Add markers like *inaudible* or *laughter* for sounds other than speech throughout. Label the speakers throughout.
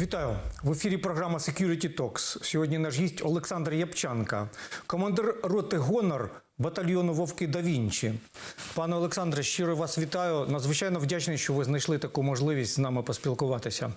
Speaker 1: Вітаю в ефірі. Програма Security Talks. Сьогодні наш гість Олександр Япчанка, командир роти Гонор батальйону Вовки да Вінчі. Пане Олександре, щиро вас вітаю. Надзвичайно вдячний, що ви знайшли таку можливість з нами поспілкуватися.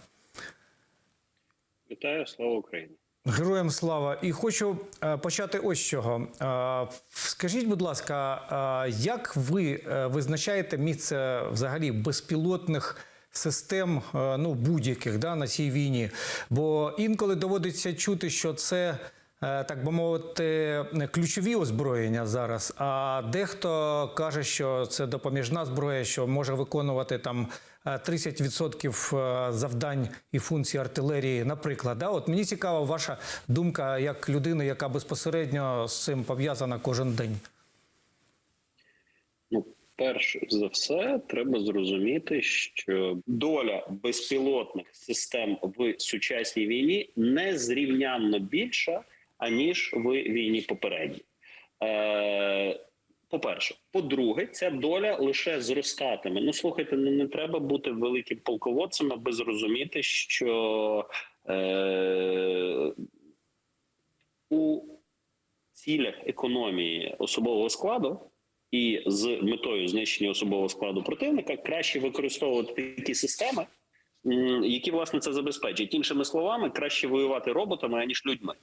Speaker 2: Вітаю, слава Україні.
Speaker 1: Героям слава! І хочу е, почати ось з чого. Е, Скажіть, будь ласка, е, як ви визначаєте місце взагалі безпілотних систем, е, ну будь-яких да, на цій війні? Бо інколи доводиться чути, що це. е, Так би мовити, ключові озброєння зараз. А дехто каже, що це допоміжна зброя, що може виконувати там е, 30% завдань і функцій артилерії. Наприклад, да? от мені цікава ваша думка як людини, яка безпосередньо з цим пов'язана кожен день.
Speaker 2: Перш за все, треба зрозуміти, що доля безпілотних систем в сучасній війні незрівнянно більша, аніж в війні попередній. Е, по-перше, по-друге, ця доля лише зростатиме. Ну слухайте, ну не треба бути великим полководцем, аби зрозуміти, що е, у цілях економії особового складу і з метою знищення особового складу противника краще використовувати такі системи, які власне це забезпечать. Іншими словами, краще воювати роботами аніж людьми.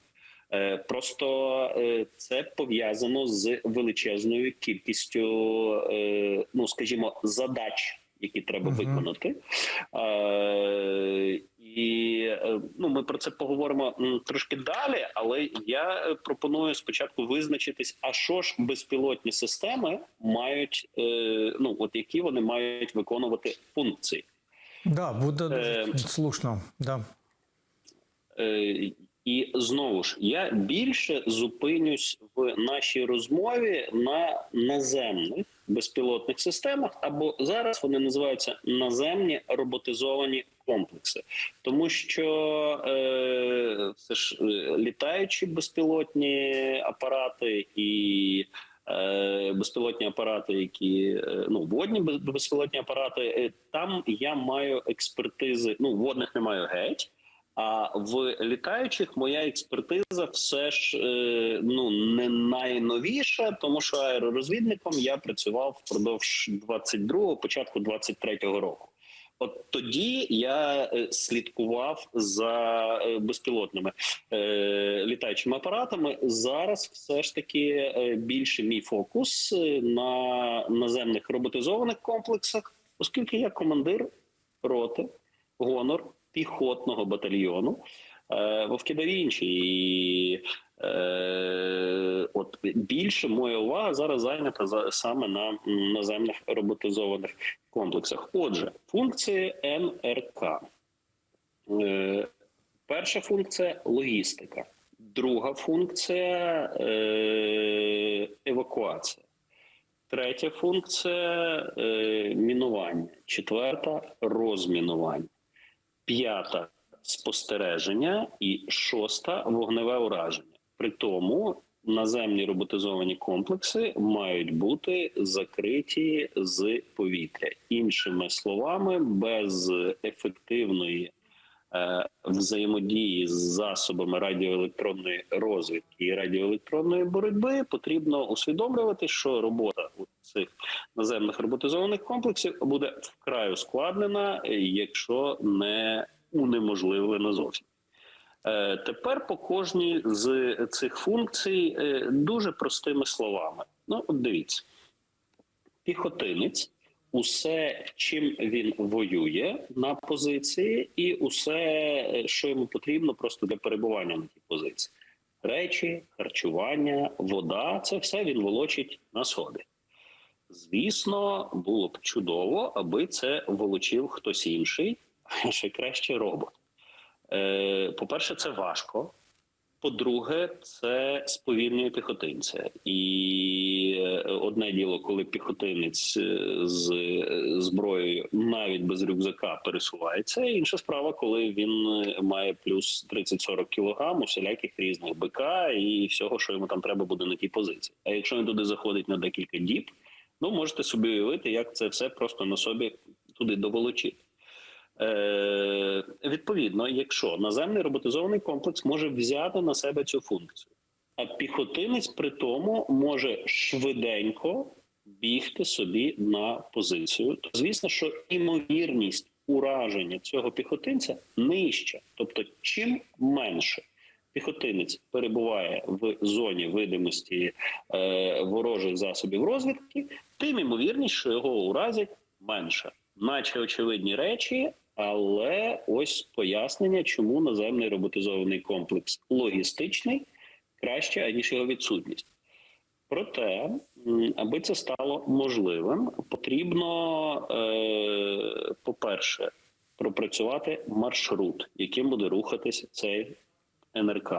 Speaker 2: Е, Просто е, це пов'язано з величезною кількістю, е, ну скажімо, задач, які треба
Speaker 1: Мгм.
Speaker 2: виконати. Е, І е, ну, ми про це поговоримо трошки далі, але я е, пропоную спочатку визначитись, а що ж безпілотні системи мають, е, ну от які вони мають виконувати функції.
Speaker 1: Да, буде
Speaker 2: Е,
Speaker 1: слушно. Да.
Speaker 2: Е, І знову ж я більше зупинюсь в нашій розмові на наземних безпілотних системах, або зараз вони називаються наземні роботизовані комплекси, тому що е, це ж е, літаючі безпілотні апарати і. е, Безпілотні апарати, які е, ну водні безпілотні апарати, там я маю експертизи. Ну водних не маю геть. А в літаючих моя експертиза все ж е, ну не найновіша, тому що аеророзвідником я працював впродовж 22-го, початку 23-го року. От тоді я е, слідкував за е, безпілотними літаючими апаратами. Зараз все ж таки більше мій фокус на наземних роботизованих комплексах, оскільки я командир роти, гонор піхотного батальйону е, Вовки да Вінчі. І е, от більше моя увага зараз зайнята за, саме на наземних роботизованих комплексах. Отже, функції НРК. Е, перша функція логістика. Друга функція е, евакуація. Третя функція е, мінування. Четверта розмінування. П'ята спостереження і шоста вогневе ураження. При тому наземні роботизовані комплекси мають бути закриті з повітря. Іншими словами, без ефективної взаємодії з засобами радіоелектронної розвідки і радіоелектронної боротьби потрібно усвідомлювати, що робота у цих наземних роботизованих комплексів буде вкрай ускладнена, е, якщо не унеможливлена зовсім. Е, Тепер по кожній з цих функцій е, дуже простими словами. Ну, от дивіться, піхотинець, усе, чим він воює на позиції, і усе, що йому потрібно просто для перебування на тій позиції. Речі, харчування, вода це все він волочить на сходи. Звісно, було б чудово, аби це волочив хтось інший, *laughs* ще краще робот. Е, По-перше, це важко. По-друге, це сповільнює піхотинця. І е, одне діло, коли піхотинець е, з е, зброєю навіть без рюкзака пересувається. Інша справа, коли він має плюс 30-40 кілограм усіляких різних БК і всього, що йому там треба буде на тій позиції. А якщо він туди заходить на декілька діб, ну можете собі уявити, як це все просто на собі туди доволочити. Е, відповідно, якщо наземний роботизований комплекс може взяти на себе цю функцію, а піхотинець при тому може швиденько бігти собі на позицію, то звісно, що імовірність ураження цього піхотинця нижча. Тобто, чим менше піхотинець перебуває в зоні видимості е, ворожих засобів розвідки, тим імовірність, що його уразять менше, наче очевидні речі. Але ось пояснення, чому наземний роботизований комплекс логістичний краще аніж його відсутність. Проте, аби це стало можливим, потрібно, е, по-перше, пропрацювати маршрут, яким буде рухатися цей НРК.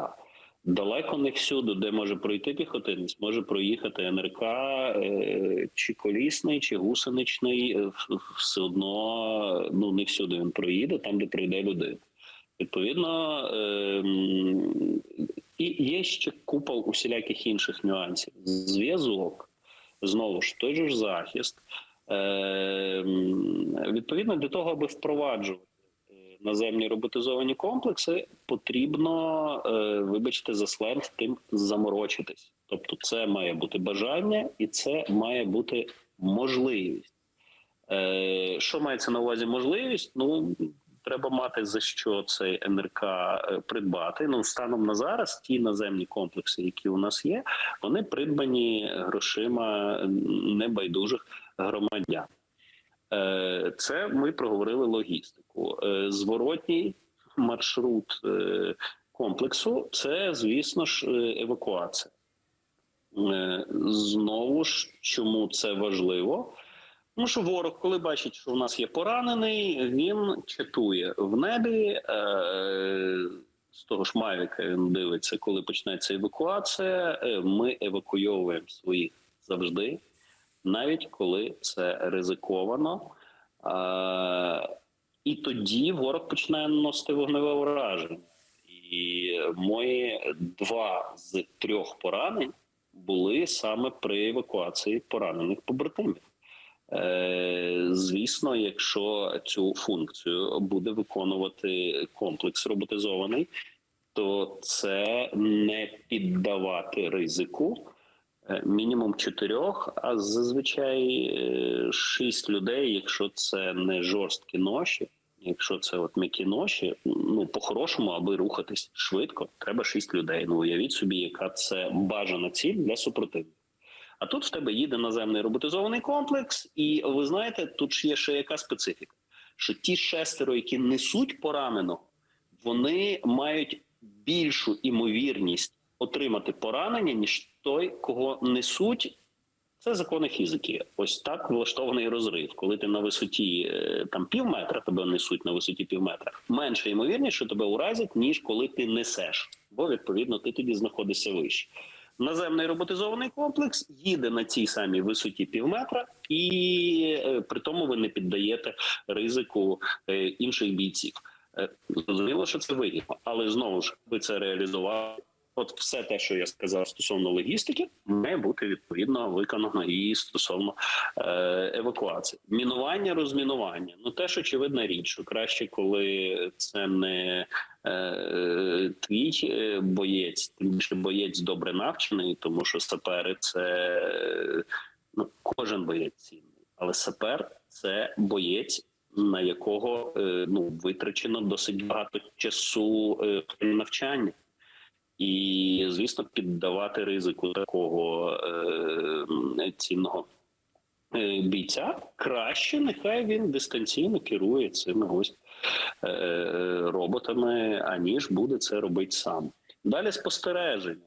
Speaker 2: Далеко не всюди, де може пройти піхотинець, може проїхати НРК е, чи колісний, чи гусеничний. е, Все одно ну не всюди він проїде, там де прийде людина. Відповідно, е, і є ще купа усіляких інших нюансів. Зв'язок, знову ж той же ж захист. Е, відповідно, для того, аби впроваджувати наземні роботизовані комплекси, потрібно, е, вибачте, за сленг тим заморочитись. Тобто, це має бути бажання і це має бути можливість. Е, що мається на увазі можливість? Ну треба мати за що цей НРК е, придбати. Ну станом на зараз ті наземні комплекси, які у нас є, вони придбані грошима небайдужих громадян. Е, Це ми проговорили логістику. Е, Зворотній маршрут е, комплексу це, звісно ж, евакуація. Знову ж, чому це важливо? Тому що ворог, коли бачить, що в нас є поранений, він чатує в небі. З того ж Мавіка він дивиться, коли почнеться евакуація. Ми евакуйовуємо своїх завжди, навіть коли це ризиковано. І тоді ворог починає наносити вогневе ураження. І мої два з трьох поранень були саме при евакуації поранених побратимів. Е, Звісно, якщо цю функцію буде виконувати комплекс роботизований, то це не піддавати ризику мінімум чотирьох, а зазвичай е, шість людей, якщо це не жорсткі ноші. Якщо це от м'які ноші, ну по-хорошому, аби рухатись швидко, треба шість людей. Ну уявіть собі, яка це бажана ціль для супротивника. А тут в тебе їде наземний роботизований комплекс, і ви знаєте, тут ж є ще яка специфіка: що ті шестеро, які несуть пораненого, вони мають більшу імовірність отримати поранення, ніж той, кого несуть. Це закони фізики. Ось так влаштований розрив. Коли ти на висоті е, там пів метра, тебе несуть на висоті пів метра, менше ймовірність, що тебе уразять, ніж коли ти несеш, бо відповідно ти тоді знаходишся вище. Наземний роботизований комплекс їде на цій самій висоті пів метра, і е, при тому ви не піддаєте ризику е, інших бійців. Зрозуміло, що це вигідно, але знову ж ви це реалізували. От все те, що я сказав стосовно логістики, має бути відповідно виконано і стосовно е, евакуації. Мінування, розмінування. Ну теж очевидна річ, що краще, коли це не е, твій е, боєць, тим більше боєць добре навчений, тому що сапери це ну, кожен боєць цінний, але сапер це боєць. На якого е, ну витрачено досить багато часу е, при навчанні, і звісно, піддавати ризику такого е, цінного е, бійця краще, нехай він дистанційно керує цими ось е, роботами, аніж буде це робити сам. Далі спостереження.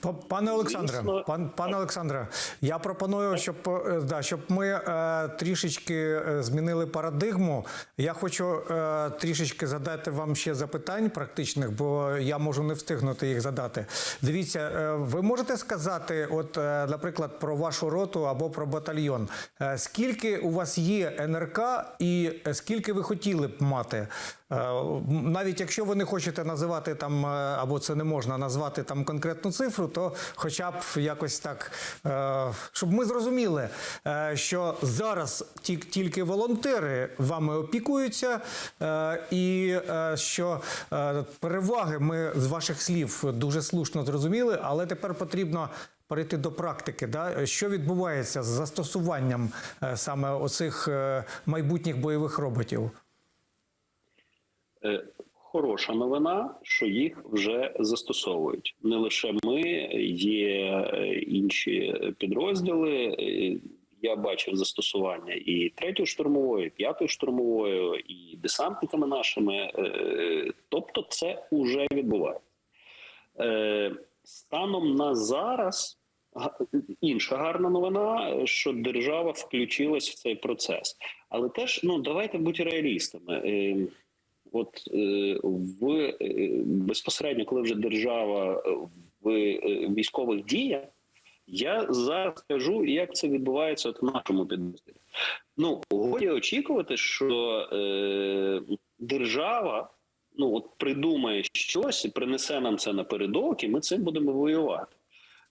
Speaker 1: Па- Пане Олександре, пан, пане Олександре, я пропоную, щоб е, да, щоб ми е, трішечки е, змінили парадигму. Я хочу е, трішечки задати вам ще запитань практичних, бо я можу не встигнути їх задати. Дивіться, е, ви можете сказати, от, е, наприклад, про вашу роту або про батальйон. Е, скільки у вас є НРК і е, скільки ви хотіли б мати? Навіть якщо ви не хочете називати там, е, або це не можна назвати там конкретну цифру, то хоча б якось так, е, щоб ми зрозуміли, е, що зараз ті- тільки волонтери вами опікуються, е, і е, що е, переваги ми з ваших слів дуже слушно зрозуміли, але тепер потрібно перейти до практики. Да? Що відбувається з застосуванням е, саме оцих е, майбутніх бойових роботів?
Speaker 2: Е, Хороша новина, що їх вже застосовують. Не лише ми, є е, інші підрозділи. Е, Я бачив застосування і третьої штурмової, і п'ятої штурмової, і десантниками нашими. Тобто, це вже відбувається. Станом на зараз інша гарна новина, що держава включилась в цей процес. Але теж ну давайте бути реалістами. От е, в е, безпосередньо, коли вже держава в е, військових діях, я зараз скажу, як це відбувається от в нашому підрозділі. Ну годі очікувати, що е, держава ну от придумає щось і принесе нам це напередок, і ми цим будемо воювати.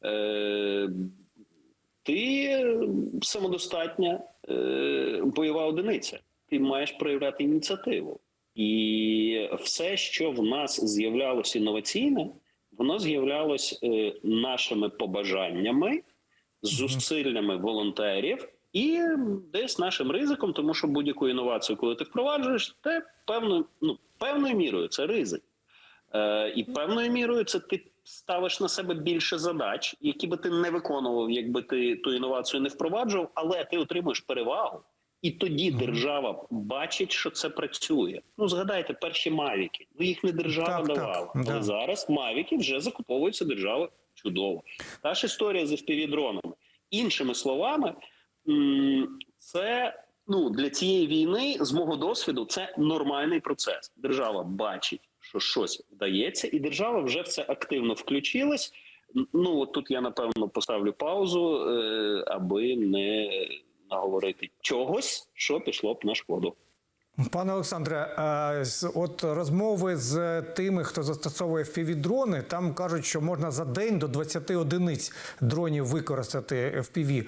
Speaker 2: Е, ти самодостатня е, бойова одиниця. Ти маєш проявляти ініціативу. І все, що в нас з'являлося інноваційне, воно з'являлось е, нашими побажаннями, зусиллями волонтерів і десь нашим ризиком, тому що будь-яку інновацію, коли ти впроваджуєш, те певною, ну, певною мірою це ризик. Е, і певною мірою це ти ставиш на себе більше задач, які би ти не виконував, якби ти ту інновацію не впроваджував, але ти отримуєш перевагу. І тоді держава бачить, що це працює. Ну згадайте перші мавіки. Ну їх не держава
Speaker 1: Так, так,
Speaker 2: давала.
Speaker 1: да.
Speaker 2: Але зараз мавіки вже закуповуються держава чудово. Та ж історія з FPV-дронами. Іншими словами, це ну для цієї війни, з мого досвіду, це нормальний процес. Держава бачить, що щось вдається, і держава вже в це активно включилась. Ну от тут я напевно поставлю паузу, е, аби не наговорити чогось, що пішло б на шкоду.
Speaker 1: Пане Олександре, е, от розмови з тими, хто застосовує FPV-дрони, там кажуть, що можна за день до 20 одиниць дронів використати FPV.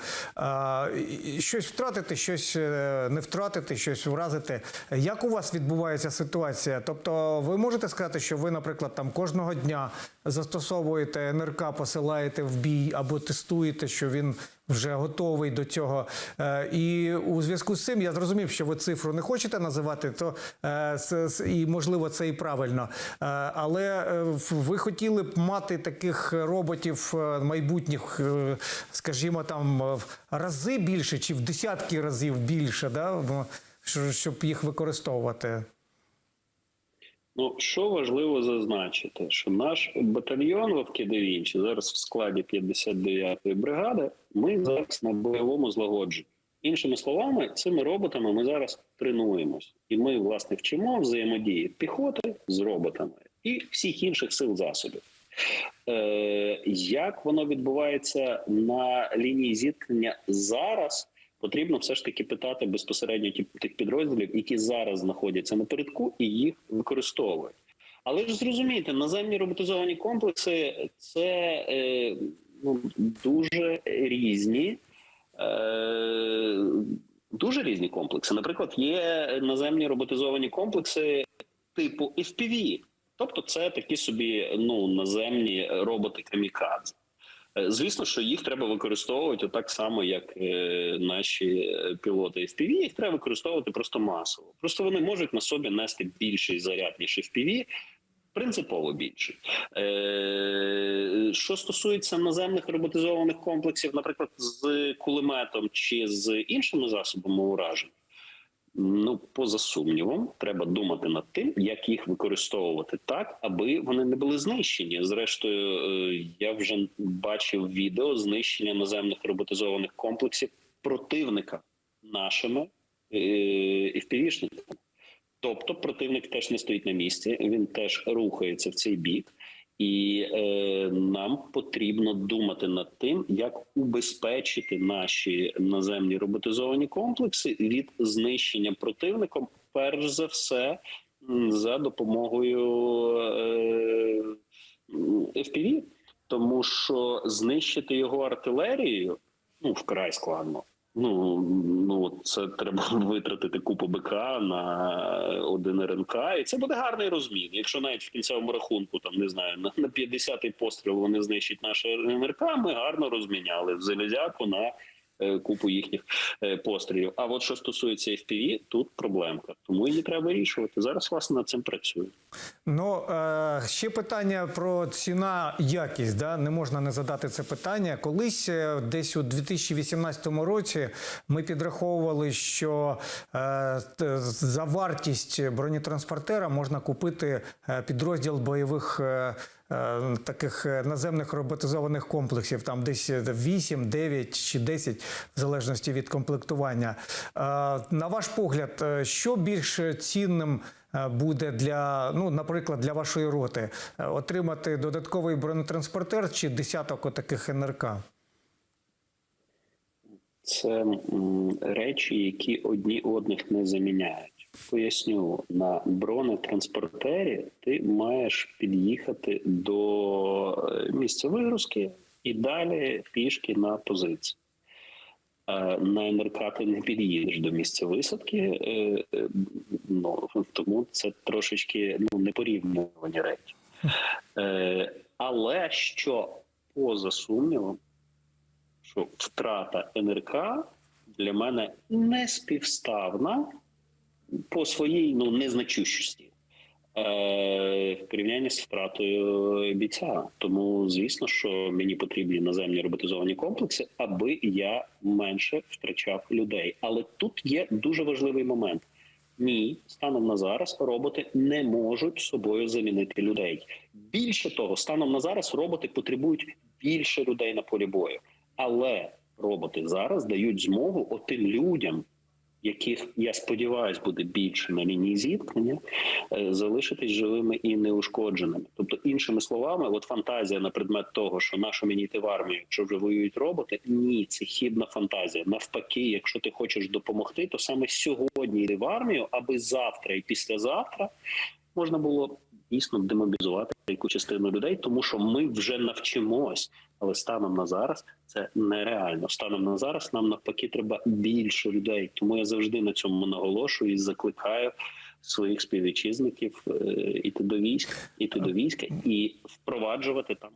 Speaker 1: Е, Щось втратити, щось е, не втратити, щось вразити. Як у вас відбувається ситуація? Тобто, ви можете сказати, що ви, наприклад, там кожного дня застосовуєте НРК, посилаєте в бій або тестуєте, що він вже готовий до цього. Е, І у зв'язку з цим я зрозумів, що ви цифру не хочете називати, то е, і можливо це і правильно. Е, Але ви хотіли б мати таких роботів майбутніх, скажімо, там в рази більше чи в десятки разів більше, да? щоб їх використовувати.
Speaker 2: Ну що важливо зазначити, що наш батальйон Вовки да зараз в складі 59-ї бригади. Ми зараз на бойовому злагодженні. Іншими словами, цими роботами ми зараз тренуємось, і ми власне вчимо взаємодії піхоти з роботами і всіх інших сил засобів. Е, як воно відбувається на лінії зіткнення зараз? Потрібно все ж таки питати безпосередньо тих підрозділів, які зараз знаходяться на передку, і їх використовують. Але ж зрозумійте, наземні роботизовані комплекси це е, ну, дуже різні. Е, дуже різні комплекси. Наприклад, є наземні роботизовані комплекси типу FPV. Тобто, це такі собі ну наземні роботи камікадзе. Е, Звісно, що їх треба використовувати так само, як е, наші е, пілоти FPV. Їх треба використовувати просто масово. Просто вони можуть на собі нести більший заряд ніж FPV, принципово більший. Е, що стосується наземних роботизованих комплексів, наприклад, з кулеметом чи з іншими засобами ураження. Ну, поза сумнівом, треба думати над тим, як їх використовувати так, аби вони не були знищені. Зрештою, е, я вже бачив відео знищення наземних роботизованих комплексів противника нашими е, FPV-шниками. Тобто противник теж не стоїть на місці, він теж рухається в цей бік, і е, нам потрібно думати над тим, як убезпечити наші наземні роботизовані комплекси від знищення противником, перш за все за допомогою е, FPV, тому що знищити його артилерією ну вкрай складно. Ну ну це треба *laughs* витратити купу БК на один РНК, і це буде гарний розмін. Якщо навіть в кінцевому рахунку, там не знаю, на, на 50-й постріл вони знищать наше РНК, ми гарно розміняли в залізяку на купу їхніх е, пострілів. А от що стосується FPV, тут проблемка. Тому її треба вирішувати. Зараз власне над цим працюють.
Speaker 1: Ну е, ще питання про ціна за-якість. Да? Не можна не задати це питання. Колись е, десь у 2018 році ми підраховували, що е, за вартість бронетранспортера можна купити е, підрозділ бойових. Е, е, Таких е, наземних роботизованих комплексів, там десь 8, 9 чи 10, в залежності від комплектування. Е, На ваш погляд, е, що більш цінним е, буде для, ну, наприклад, для вашої роти Е, отримати додатковий бронетранспортер чи десяток отаких НРК?
Speaker 2: Це речі, які одні одних не заміняють. Поясню, на бронетранспортері ти маєш під'їхати до е, місця вигрузки і далі пішки на позиції. Е, На НРК ти не під'їдеш до місця висадки, е, ну, тому це трошечки ну, непорівнювані речі. Але що поза сумнівом, що втрата НРК для мене не співставна по своїй ну, незначущості е, в порівнянні з втратою бійця. Тому, звісно, що мені потрібні наземні роботизовані комплекси, аби я менше втрачав людей. Але тут є дуже важливий момент. Ні, станом на зараз роботи не можуть собою замінити людей. Більше того, станом на зараз роботи потребують більше людей на полі бою. Але роботи зараз дають змогу отим людям, яких я сподіваюся буде більше на лінії зіткнення, е, залишитись живими і неушкодженими. Тобто, іншими словами, от фантазія на предмет того, що нашу мені йти в армію, якщо вже воюють роботи, ні, це хібна фантазія. Навпаки, якщо ти хочеш допомогти, то саме сьогодні йди в армію, аби завтра і післязавтра можна було дійсно демобілізувати яку частину людей, тому що ми вже навчимось. Але станом на зараз це нереально. Станом на зараз нам навпаки треба більше людей. Тому я завжди на цьому наголошую і закликаю своїх співвітчизників е, іти до військ, іти до війська і впроваджувати там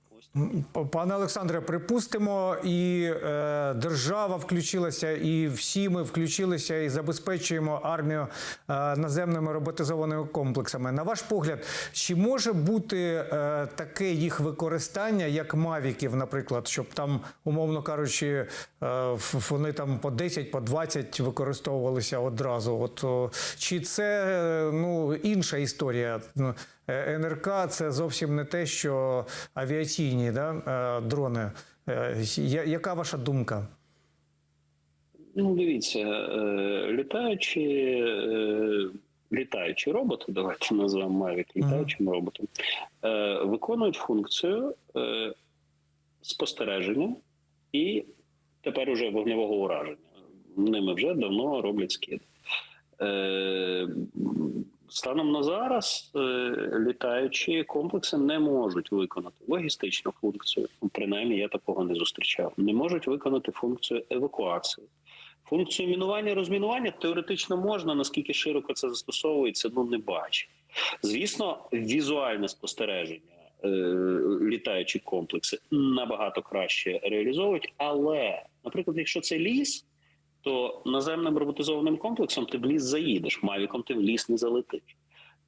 Speaker 1: Пане Олександре, припустимо, і е, держава включилася, і всі ми включилися і забезпечуємо армію е, наземними роботизованими комплексами. На ваш погляд, чи може бути е, таке їх використання, як мавіків, наприклад, щоб там, умовно кажучи, е, вони там по 10, по 20 використовувалися одразу? От чи це е, ну інша історія? Е, НРК це зовсім не те, що авіаційні да, е, дрони. Е, Яка ваша думка?
Speaker 2: Ну, дивіться, літаючі, літаючі роботи, давайте назвемо Mavic літаючим роботом, е, виконують функцію спостереження і тепер уже вогневого ураження. Ними вже давно роблять скид. Станом на зараз е, літаючі комплекси не можуть виконати логістичну функцію. Принаймні, я такого не зустрічав. Не можуть виконати функцію евакуації. Функцію мінування розмінування теоретично можна, наскільки широко це застосовується, ну не бачу. Звісно, візуальне спостереження е, літаючі комплекси набагато краще реалізовують. Але, наприклад, якщо це ліс, то наземним роботизованим комплексом ти в ліс заїдеш, мавіком ти в ліс не залетиш.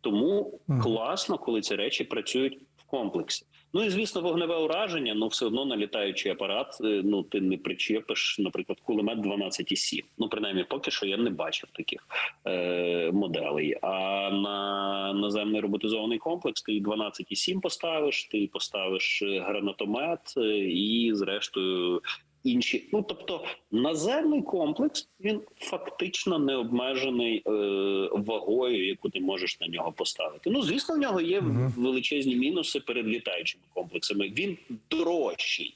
Speaker 2: Тому
Speaker 1: Мгм.
Speaker 2: класно, коли ці речі працюють в комплексі. Ну і звісно, вогневе ураження, ну все одно на літаючий апарат. е, Ну ти не причепиш, наприклад, кулемет 12,7. Ну принаймні, поки що я не бачив таких е, моделей. А на наземний роботизований комплекс ти 12,7 поставиш, ти поставиш е, гранатомет е, і, зрештою, інші. Ну тобто, наземний комплекс він фактично не обмежений е, вагою, яку ти можеш на нього поставити. Ну звісно, в нього є величезні мінуси перед літаючими комплексами. Він дорожчий,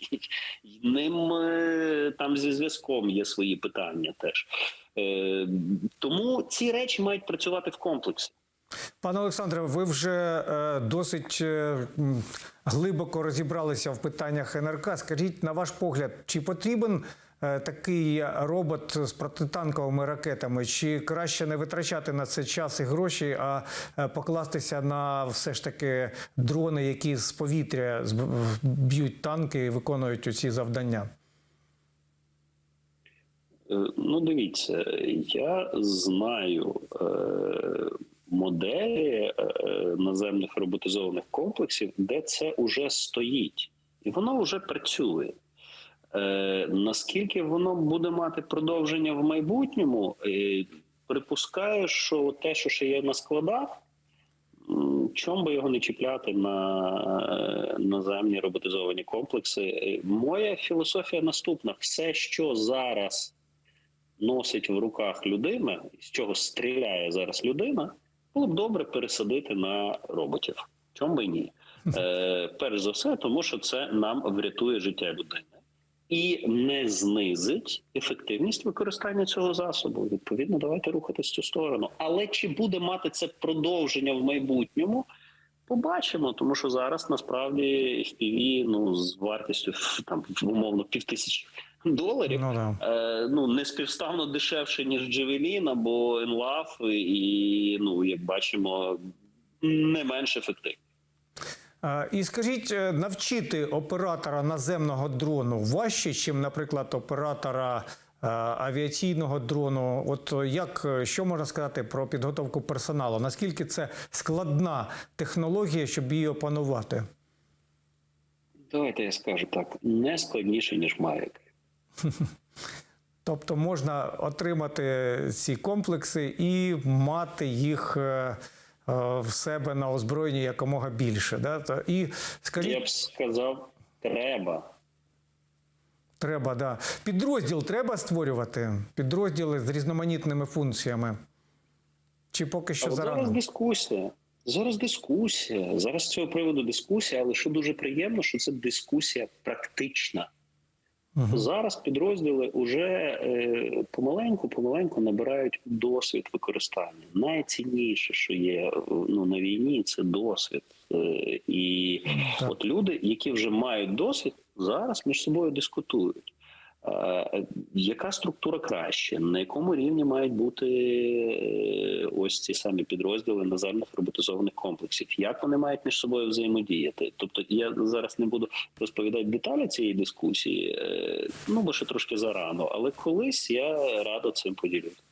Speaker 2: ним е, там зі зв'язком є свої питання теж. Е, тому ці речі мають працювати в комплексі.
Speaker 1: Пане Олександре, ви вже е, досить е, глибоко розібралися в питаннях НРК. Скажіть, на ваш погляд, чи потрібен е, такий робот з протитанковими ракетами, чи краще не витрачати на це час і гроші, а покластися на все ж таки дрони, які з повітря б'ють танки і виконують усі завдання?
Speaker 2: Ну, дивіться, я знаю е, моделі е, наземних роботизованих комплексів, де це вже стоїть, і воно вже працює. Е, наскільки воно буде мати продовження в майбутньому, е, припускаю, що те, що ще є на складах, м, чом би його не чіпляти на е, наземні роботизовані комплекси. Е, Моя філософія наступна: все, що зараз носить в руках людина, з чого стріляє зараз людина, було б добре пересадити на роботів. Чому би ні? Е, перш за все, тому що це нам врятує життя людини і не знизить ефективність використання цього засобу. Відповідно, давайте рухатись в цю сторону. Але чи буде мати це продовження в майбутньому? Побачимо, тому що зараз насправді FPV, ну з вартістю там умовно півтисячі доларів.
Speaker 1: Ну да.
Speaker 2: Е, ну не співставно дешевше ніж Джевелін або Енлав, і ну як бачимо, не менш ефективно.
Speaker 1: І скажіть, е, навчити оператора наземного дрону важче, ніж, наприклад, оператора е, авіаційного дрону. От е, як що можна сказати про підготовку персоналу? Наскільки це складна технологія, щоб її опанувати?
Speaker 2: Давайте я скажу так: не складніше ніж Mavic. *laughs*
Speaker 1: Тобто можна отримати ці комплекси і мати їх е, е, в себе на озброєнні якомога більше. Да? І скажіть,
Speaker 2: Я б сказав, треба.
Speaker 1: Треба, да. Підрозділ треба створювати. Підрозділи з різноманітними функціями. Чи поки що
Speaker 2: от зараз дискусія. Зараз дискусія. Зараз з цього приводу дискусія, але що дуже приємно, що це дискусія практична.
Speaker 1: Мгм.
Speaker 2: Зараз підрозділи вже е, помаленьку, помаленьку набирають досвід використання. Найцінніше, що є е, ну, на війні, це досвід. Е, і
Speaker 1: Так.
Speaker 2: от люди, які вже мають досвід, зараз між собою дискутують. Е, Яка структура краще? На якому рівні мають бути е, ось ці самі підрозділи наземних роботизованих комплексів? Як вони мають між собою взаємодіяти? Тобто, я зараз не буду розповідати деталі цієї дискусії, е, ну бо ще трошки зарано, але колись я радо цим поділюсь.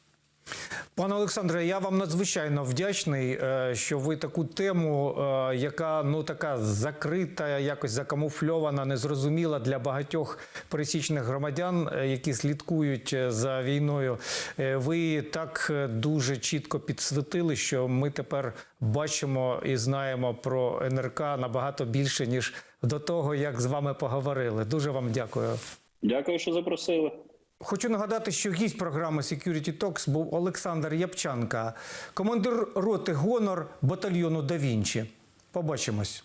Speaker 1: Пане Олександре, я вам надзвичайно вдячний, е, що ви таку тему, е, яка ну така закрита, якось закамуфльована, незрозуміла для багатьох пересічних громадян, е, які слідкують за війною. Ви так дуже чітко підсвітили, що ми тепер бачимо і знаємо про НРК набагато більше ніж до того, як з вами поговорили. Дуже вам дякую.
Speaker 2: Дякую, що запросили.
Speaker 1: Хочу нагадати, що гість програми Security Talks був Олександр Япчанка, командир роти Гонор батальйону Да Вінчі. Побачимось.